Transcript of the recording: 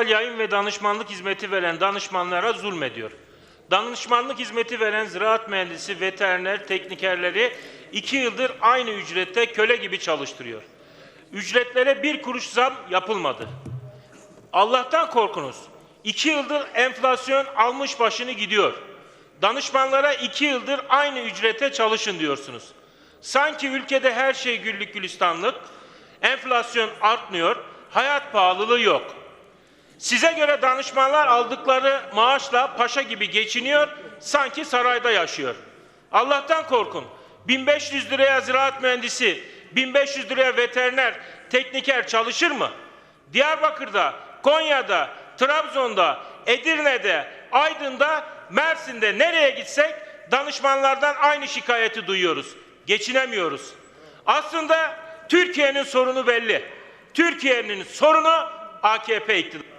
yayın ve danışmanlık hizmeti veren danışmanlara zulmediyor. Danışmanlık hizmeti veren ziraat mühendisi, veteriner, teknikerleri iki yıldır aynı ücrette köle gibi çalıştırıyor. Ücretlere bir kuruş zam yapılmadı. Allah'tan korkunuz. İki yıldır enflasyon almış başını gidiyor. Danışmanlara iki yıldır aynı ücrete çalışın diyorsunuz. Sanki ülkede her şey güllük gülistanlık, enflasyon artmıyor, hayat pahalılığı yok. Size göre danışmanlar aldıkları maaşla paşa gibi geçiniyor, sanki sarayda yaşıyor. Allah'tan korkun. 1500 liraya ziraat mühendisi, 1500 liraya veteriner, tekniker çalışır mı? Diyarbakır'da, Konya'da, Trabzon'da, Edirne'de, Aydın'da, Mersin'de nereye gitsek danışmanlardan aynı şikayeti duyuyoruz. Geçinemiyoruz. Aslında Türkiye'nin sorunu belli. Türkiye'nin sorunu AKP iktidarı.